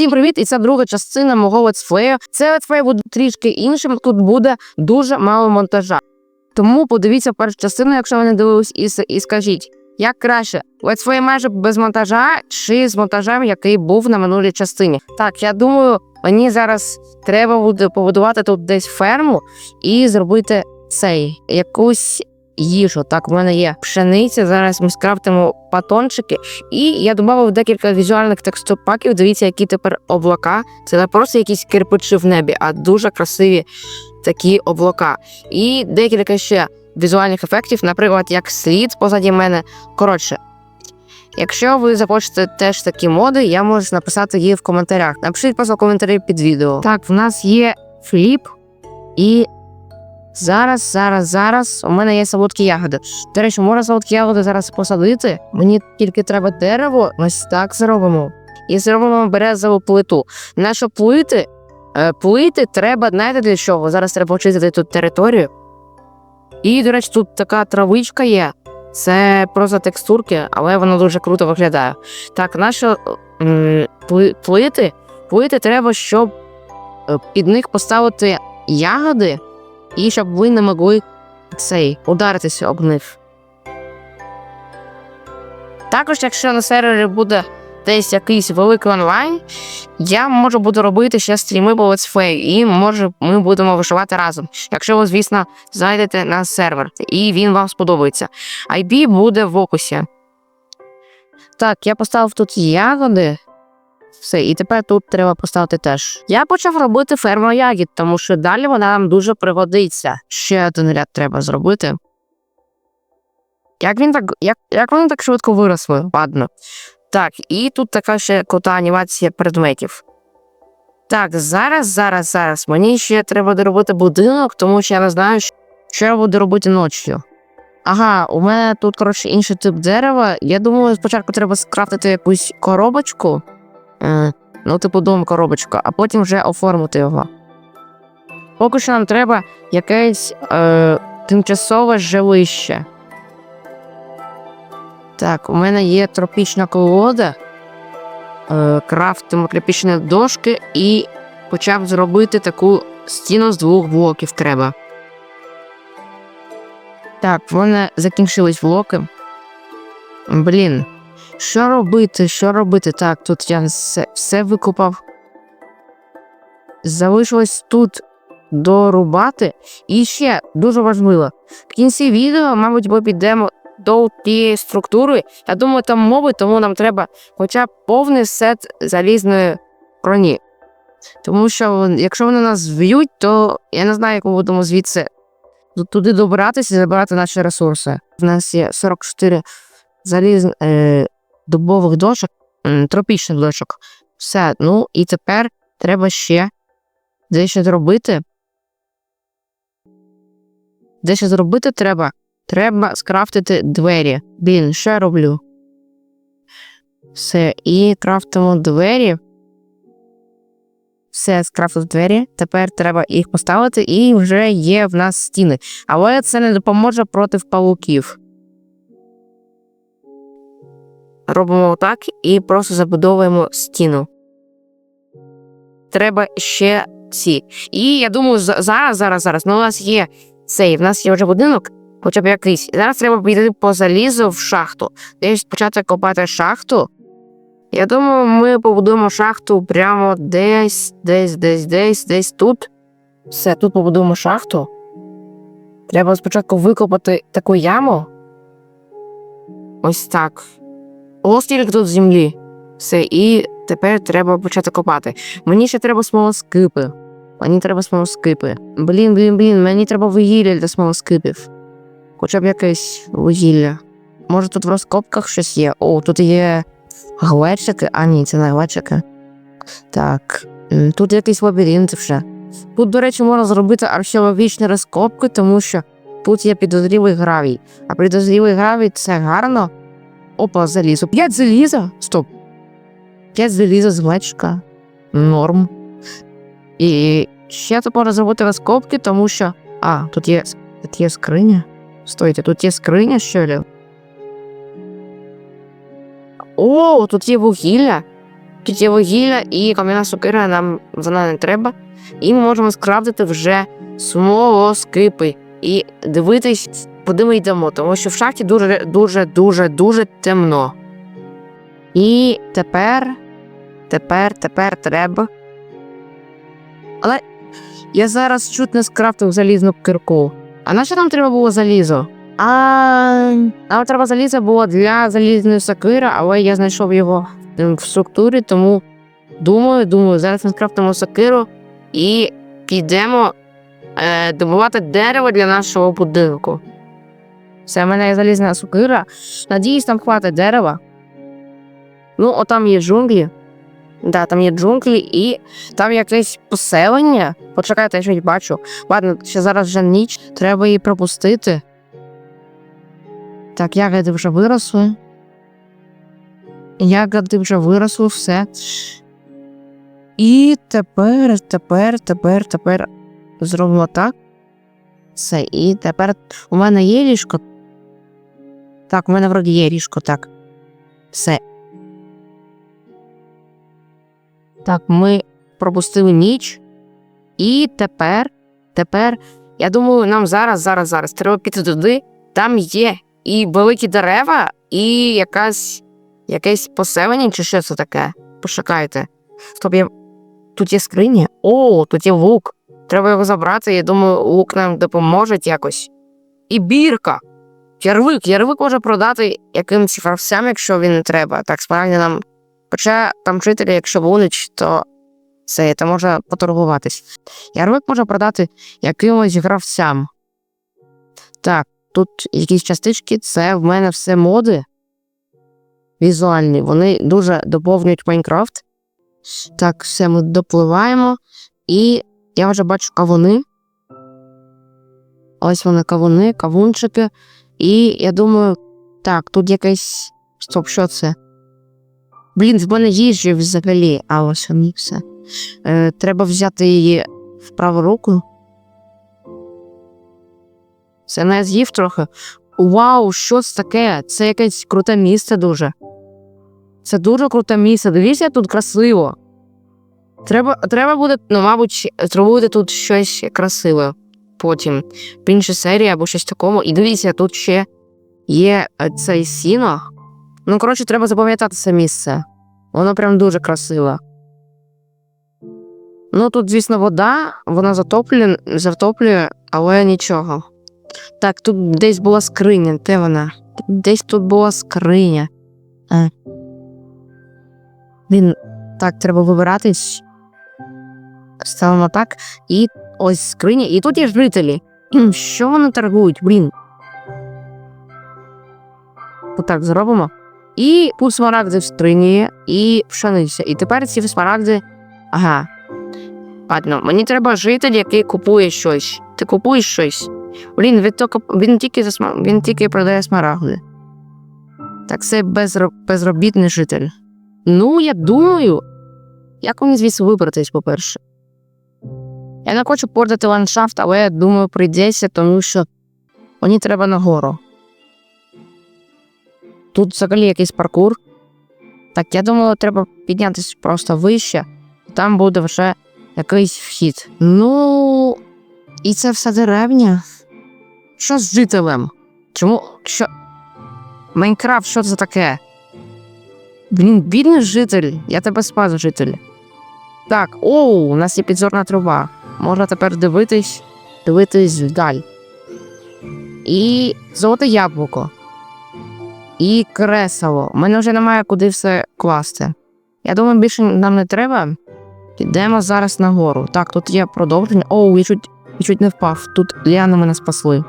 Всім привіт! І це друга частина мого летсплею. Це летсплей буде трішки іншим. Тут буде дуже мало монтажа. Тому подивіться першу частину, якщо ви не дивились, і, і скажіть, як краще, летсплей майже без монтажа чи з монтажем, який був на минулій частині. Так, я думаю, мені зараз треба буде побудувати тут десь ферму і зробити цей якусь їжу. Так, в мене є пшениця. Зараз ми скрафтимо батончики. І я додав декілька візуальних текстур паків. Дивіться, які тепер облака. Це не просто якісь кирпичі в небі, а дуже красиві такі облака. І декілька ще візуальних ефектів, наприклад, як слід позаді мене. Коротше. Якщо ви захочете теж такі моди, я можу написати її в коментарях. Напишіть просто коментарі під відео. Так, в нас є фліп і Зараз, зараз, зараз у мене є солодкі ягоди. До речі, можна солодкі ягоди зараз посадити. Мені тільки треба дерево, ось так зробимо. І зробимо березову плиту. Нащо плити? Е, плити треба, знаєте для чого? Зараз треба очистити тут територію. І, до речі, тут така травичка є. Це просто текстурки, але воно дуже круто виглядає. Так, нащо плити? Плити треба, щоб е, під них поставити ягоди і щоб ви не могли цей ударитися об них. Також, якщо на сервері буде десь якийсь великий онлайн, я можу буду робити ще стріми по летсплею, і може ми будемо вишивати разом. Якщо ви, звісно, зайдете на сервер і він вам сподобається. IP буде в описі. Так, я поставив тут ягоди. Все, і тепер тут треба поставити теж. Я почав робити ферму ягід, тому що далі вона нам дуже пригодиться. Ще один ряд треба зробити. Як він так, як, як вони так швидко виросли? Ладно. Так, і тут така ще крута анімація предметів. Так, зараз, зараз, зараз. Мені ще треба доробити будинок, тому що я не знаю, що я буду робити ночі. Ага, у мене тут, коротше, інший тип дерева. Я думаю, спочатку треба скрафтити якусь коробочку. Е, ну, типу дом коробочка, а потім вже оформити його. Поки що нам треба якесь е, тимчасове жилище. Так, у мене є тропічна колода, е, крафтимо тропічні дошки і почав зробити таку стіну з двох блоків треба. Так, в мене закінчились блоки. Блін, що робити? Що робити? Так, тут я все, все викопав. Залишилось тут дорубати. І ще дуже важливо. В кінці відео, мабуть, ми підемо до тієї структури. Я думаю, там мови, тому нам треба хоча б повний сет залізної броні. Тому що якщо вони нас вб'ють, то я не знаю, як ми будемо звідси туди добиратися і забирати наші ресурси. У нас є 44 заліз, е, дубових дошок, тропічних дошок. Все, ну і тепер треба ще дещо зробити. Дещо зробити треба. Треба скрафтити двері. Блін, я роблю? Все, і крафтимо двері. Все, скрафтив двері. Тепер треба їх поставити, і вже є в нас стіни. Але це не допоможе проти павуків. Робимо так і просто забудовуємо стіну. Треба ще ці. І я думаю, зараз, зараз, зараз. Ну, у нас є цей, в нас є вже будинок, хоча б якийсь. Зараз треба піти по залізу в шахту. Десь почати копати шахту. Я думаю, ми побудуємо шахту прямо десь, десь, десь, десь, десь тут. Все, тут побудуємо шахту. Треба спочатку викопати таку яму. Ось так. Ось стільки тут землі. Все, і тепер треба почати копати. Мені ще треба смолоскипи. Мені треба смолоскипи. Блін, блін, блін, мені треба вугілля для смолоскипів. Хоча б якесь вугілля. Може тут в розкопках щось є. О, тут є глечики. А ні, це не глечики. Так, тут якийсь лабіринт вже. Тут, до речі, можна зробити археологічні розкопки, тому що тут є підозрілий гравій. А підозрілий гравій це гарно. Опа, залізо. П'ять заліза? Стоп. П'ять заліза з глечика. Норм. І ще можна зробити розкопки, тому що. А, тут є, тут є скриня. Стойте, тут є скриня, що ли? О, тут є вугілля. Тут є вугілля і кам'яна сокира нам вона не треба. І ми можемо скрафтити вже смолоскипи і дивитись, куди ми йдемо, тому що в шахті дуже, дуже, дуже, дуже темно. І тепер, тепер, тепер треба. Але я зараз чуть не скрафтив залізну кирку. А на що нам треба було залізо? А нам треба залізо було для залізної сокири, але я знайшов його в структурі, тому думаю, думаю, зараз ми скрафтимо сокиру і підемо е, добувати дерево для нашого будинку. Все, в мене є залізна сокира. Надіюсь, там хватить дерева. Ну, отам є джунглі. Да, там є джунглі і там якесь поселення. Почекайте, я щось бачу. Ладно, ще зараз вже ніч, треба її пропустити. Так, ягоди вже виросли. Ягоди вже виросли, все. І тепер, тепер, тепер, тепер зробимо так. Все, і тепер у мене є ліжко. Так, у мене вроді є ліжко, так. Все. Так, ми пропустили ніч. І тепер, тепер, я думаю, нам зараз, зараз, зараз треба піти туди. Там є і великі дерева, і якась якесь поселення, чи що це таке. Пошукайте. Стоп, я... тут є скриня. О, тут є лук. Треба його забрати. Я думаю, лук нам допоможе якось. І бірка. Ярвик. Ярвик може продати якимось фарсам, якщо він не треба. Так, справді нам. Хоча там жителі, якщо вулич, то це, то можна поторгуватись. Ярвик може продати якимось гравцям. Так, тут якісь частички, це в мене все моди. Візуальні. Вони дуже доповнюють Майнкрафт. Так, все ми допливаємо. І я вже бачу кавуни. Ось вони кавуни, кавунчики. І я думаю, так, тут якесь. Стоп, що це? Блін, в мене їжі взагалі, а ось вони все. Е, треба взяти її в праву руку. Це не з'їв трохи. Вау, що це таке? Це якесь круте місце дуже. Це дуже круте місце. Дивіться, тут красиво. Треба, треба буде, ну, мабуть, зробити тут щось красиве потім. В іншій серії або щось такому. І дивіться, тут ще є е, цей сіно. Ну, коротше, треба запам'ятати це місце. Воно прям дуже красиве. Ну, тут, звісно, вода, вона затоплює, затоплює, але нічого. Так, тут десь була скриня. Де вона? Десь тут була скриня. А. Він. Так, треба вибиратись. Ставимо так. І ось скриня. І тут є жителі. Що вони торгують? Блін. Отак зробимо. І тут смарагди в скрині і пшениця. І тепер ці смарагди. Ага. Ладно, мені треба житель, який купує щось. Ти купуєш щось? Блін, він, тільки, він, тільки, за сма- він тільки продає смарагди. Так це безро, безробітний житель. Ну, я думаю, як мені звідси вибратись, по-перше. Я не хочу портити ландшафт, але я думаю, прийдеться, тому що мені треба нагору. Тут взагалі якийсь паркур. Так, я думаю, треба піднятися просто вище, там буде вже якийсь вхід. Ну, і це все деревня. Що з жителем? Чому? Що? Майнкрафт, що це таке? Блін, бідний житель. Я тебе спас, житель. Так, оу, у нас є підзорна труба. Можна тепер дивитись, дивитись вдаль. І золоте яблуко. І кресло. У мене вже немає куди все класти. Я думаю, більше нам не треба. Йдемо зараз нагору. Так, тут є продовження. Оу, я чуть, я чуть не впав. Тут ліани мене спасли.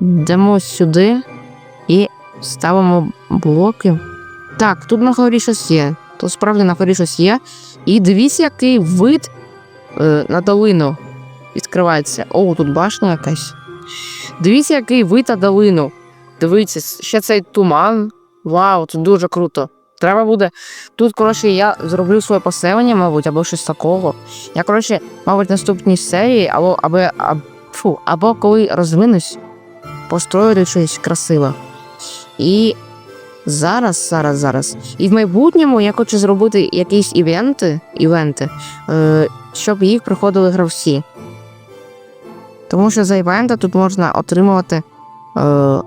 Йдемо сюди і ставимо блоки. Так, тут на горі щось є. Тут справді на горі щось є. І дивіться, який вид е, на долину відкривається. О, тут башня якась. Дивіться, який вид на долину. Дивіться, ще цей туман. Вау, це дуже круто. Треба буде. Тут, коротше, я зроблю своє поселення, мабуть, або щось такого. Я, коротше, мабуть, наступній серії, або, або, або, фу, або коли розвинусь, построю щось красиве. І Зараз, зараз, зараз. І в майбутньому я хочу зробити якісь івенти, івенти е, щоб їх приходили гравці. Тому що за івенти тут можна отримувати е,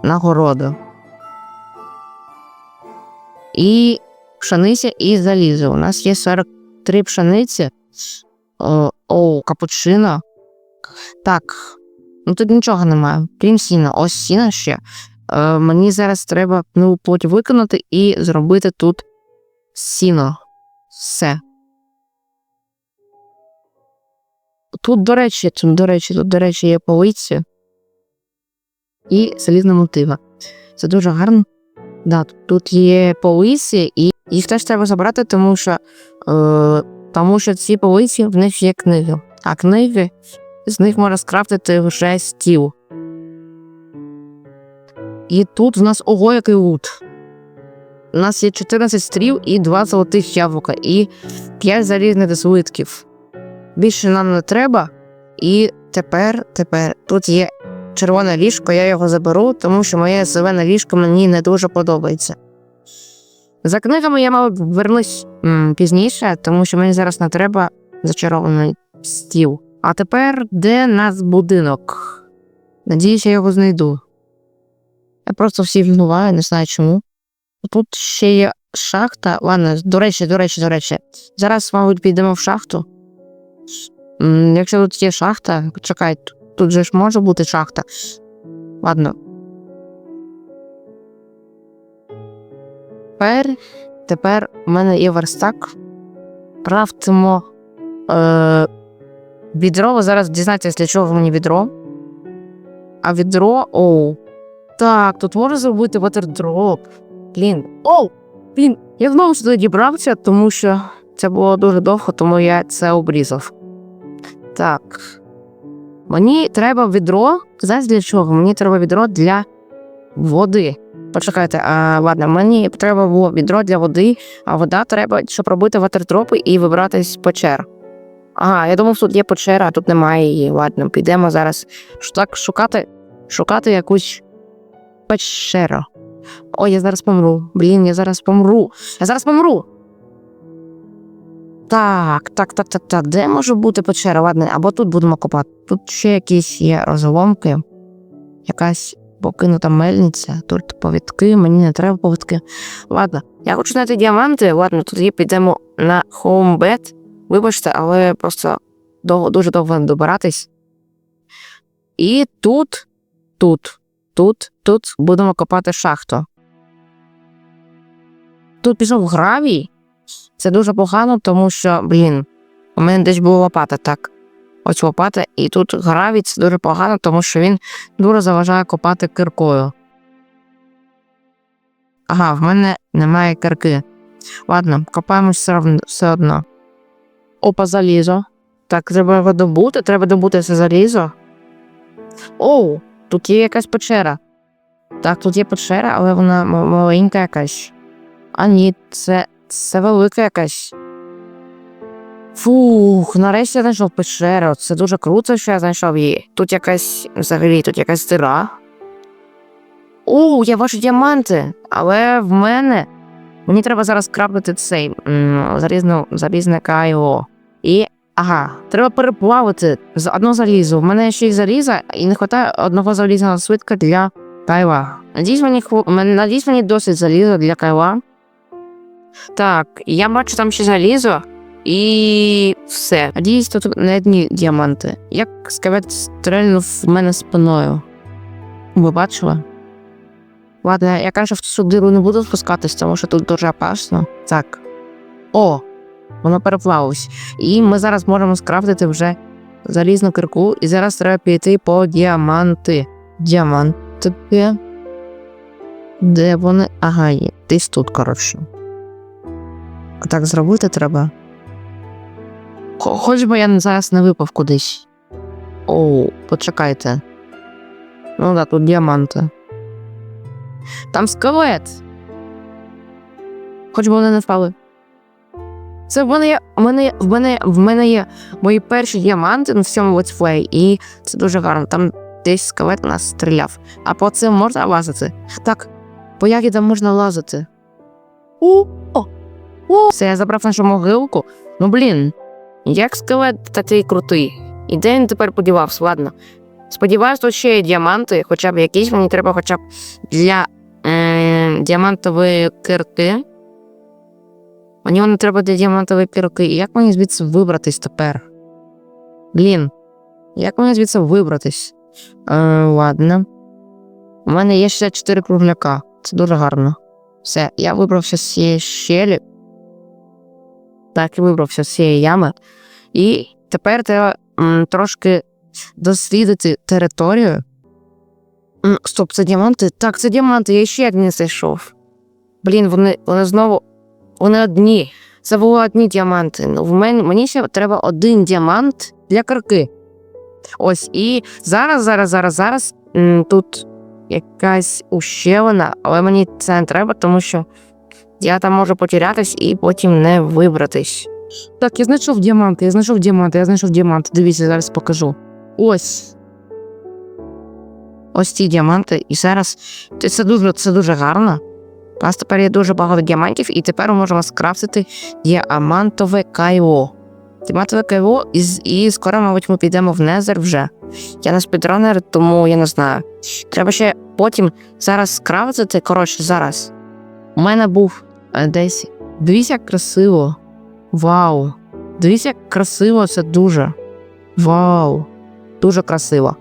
нагороду. І пшениця і залізо. У нас є 43 пшениці. Е, о, капучино. Так. Ну тут нічого немає. Крім сіна. Ось сіна ще. Е, мені зараз треба ну, плоть виконати і зробити тут сіно. Все. Тут, до речі, тут, до речі, тут, до речі, є полиці і залізна мотива. Це дуже гарно. Да, тут є полиці, і їх теж треба забрати, тому що, е, тому що ці полиці в них є книги. А книги з них можна скрафтити вже стіл. І тут в нас ого, який лут. У нас є 14 стріл і 2 золотих яблука, і 5 залізних злитків. Більше нам не треба. І тепер, тепер тут є червоне ліжко, я його заберу, тому що моє зелене ліжко мені не дуже подобається. За книгами я, мабуть, вернусь пізніше, тому що мені зараз не треба зачарований стіл. А тепер де нас будинок? Надіюсь, я його знайду. Просто всі вгнуваю, не знаю чому. Тут ще є шахта. Ладно, до речі, до речі, до речі. Зараз, мабуть, підемо в шахту. Якщо тут є шахта, чекай, тут- же ж може бути шахта. Ладно. Тепер, тепер у мене є верстак. Крафтимо е, відро. Зараз дізнаєтесь, для чого мені відро. А відро. Оу. Так, тут можна зробити ватердроп. Блін. Оу! Блін, я знову сюди дібрався, тому що це було дуже довго, тому я це обрізав. Так. Мені треба відро. Знаєш для чого? Мені треба відро для води. Почекайте, а ладно, мені треба було відро для води, а вода треба, щоб робити ватердропи і вибратись з печер. Ага, я думав, тут є печера, а тут немає її. Ладно, підемо зараз так шукати, шукати якусь печеру. Ой, я зараз помру. Блін, я зараз помру. Я зараз помру. Так, так, так, так, так. Де може бути печера? Ладно, або тут будемо копати. Тут ще якісь є розломки, якась покинута мельниця, тут повідки, мені не треба повідки. Ладно, я хочу знайти діаманти. Ладно, тоді підемо на Homebet. Вибачте, але просто довго, дуже довго добиратись. І тут, тут, тут, тут будемо копати шахту. Тут пішов гравій. Це дуже погано, тому що, блін, у мене десь була лопата, так. Ось лопата, і тут гравій це дуже погано, тому що він дуже заважає копати киркою. Ага, в мене немає кирки. Ладно, копаємо все, одно. Опа, залізо. Так, треба добути, треба добути це залізо. Оу, тут є якась печера. Так, тут є печера, але вона маленька якась. А ні, це, це велика якась. Фух, нарешті я знайшов печеру. Це дуже круто, що я знайшов її. Тут якась взагалі, тут якась дира. О, я бачу діаманти, але в мене. Мені треба зараз крапнути цей залізну, залізне кайло. І. Ага, треба переплавити з одного залізу. В мене ще й заліза, і не вистачає одного залізного свитка для кайла. Надіюсь, мені, хво- надіюсь, мені досить заліза для кайла. Так, я бачу там ще залізо. І все. Надіюсь, тут не одні діаманти. Як скелет стрельнув в мене спиною. Ви бачили? Ладно, я каже, в цю диру не буду спускатись, тому що тут дуже опасно. Так. О, воно переплавилось. І ми зараз можемо скрафтити вже залізну кирку, і зараз треба піти по діаманти. Діамантики. Де вони? Ага, є. Десь тут, коротше. А так зробити треба. Хоч би я зараз не випав кудись. Оу, почекайте. Ну да, тут діаманти. Там скелет. Хоч би вони не впали. Це в мене є. В мене, в мене, в мене є мої перші діаманти на всьому летсплеї, і це дуже гарно. Там десь скелет нас стріляв. А по цим можна лазити. Так. По ягідам можна лазити. У, о, о. Все, я забрав нашу могилку. Ну блін, як скелет такий крутий. І де він тепер подівався, ладно. Сподіваюсь, тут ще є діаманти, хоча б якісь, мені треба хоча б для е, діамантової кирки. Мені не треба для діамантової кирки. І як мені звідси вибратись тепер? Блін, як мені звідси вибратись? Е, ладно. У мене є ще 4 кругляка. Це дуже гарно. Все, я вибрався з цієї щелі. Так, і вибрався з цієї ями. І тепер треба м, трошки дослідити територію. М, Стоп, це діаманти? Так, це діаманти, я ще як не знайшов. Блін, вони, вони знову. Вони одні. Це були одні діаманти. Ну, в мене, мені ще треба один діамант для карки. Ось, і зараз, зараз, зараз, зараз тут якась ущелина, але мені це не треба, тому що я там можу потерятись і потім не вибратись. Так, я знайшов діаманти, я знайшов діаманти, я знайшов діаманти. Дивіться, зараз покажу. Ось. Ось ці діаманти. І зараз це дуже, це дуже гарно. У нас тепер є дуже багато діамантів, і тепер ми можемо скрафтити діамантове кайло. Діамантове кайло, і, і скоро, мабуть, ми підемо в Незер вже. Я не спідранер, тому я не знаю. Треба ще потім зараз скрафтити. Коротше, зараз. У мене був е, десь. Дивіться, як красиво. Вау. Дивіться, як красиво це дуже. Вау. Дуже красиво.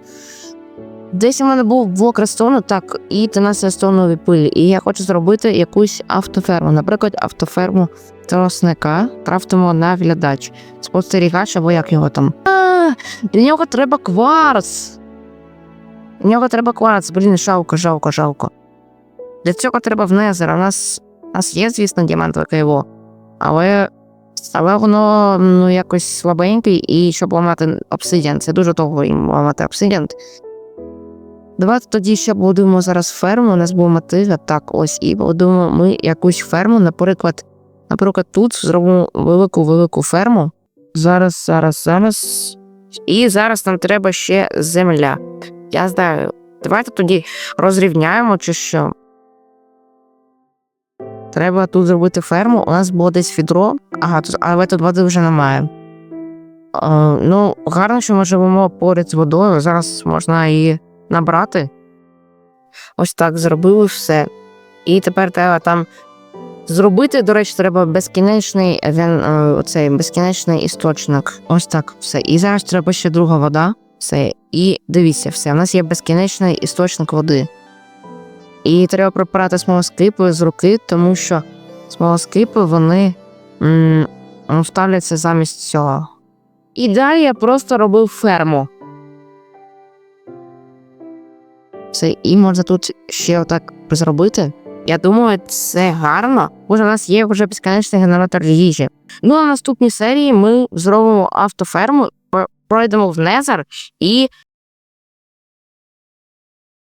Десь у мене був блок ресторану, так, і 13 рестонові пилі. І я хочу зробити якусь автоферму. Наприклад, автоферму тростника крафтимо на глядач. Спостерігач або як його там. А, для нього треба кварц. Для нього треба кварц. Блін, жалко, жалко, жалко. Для цього треба в Незер. У нас, у нас є, звісно, діамантове кайло. Але, але воно ну, якось слабеньке, і щоб ламати обсидіан, це дуже довго їм ламати обсидіан. Давайте тоді ще будемо зараз ферму. У нас була мотига. Так, ось, і будемо ми якусь ферму, наприклад, наприклад, тут зробимо велику велику ферму. Зараз, зараз, зараз. І зараз нам треба ще земля. Я знаю. Давайте тоді розрівняємо чи що. Треба тут зробити ферму. У нас було десь відро, ага, тут, але тут води вже немає. Е, ну, гарно, що ми живемо поряд з водою. Зараз можна її набрати. Ось так зробили все. І тепер треба там зробити, до речі, треба безкінечний е, оцей безкінечний істочник. Ось так все. І зараз треба ще друга вода. Все. І дивіться, все. У нас є безкінечний істочник води. І треба прибрати смолоскипи з руки, тому що смолоскипи вони м, ставляться замість цього. І далі я просто робив ферму. Все, і можна тут ще отак зробити. Я думаю, це гарно. Бо у нас є вже безконечний генератор їжі. Ну, а наступній серії ми зробимо автоферму, пройдемо в Незер і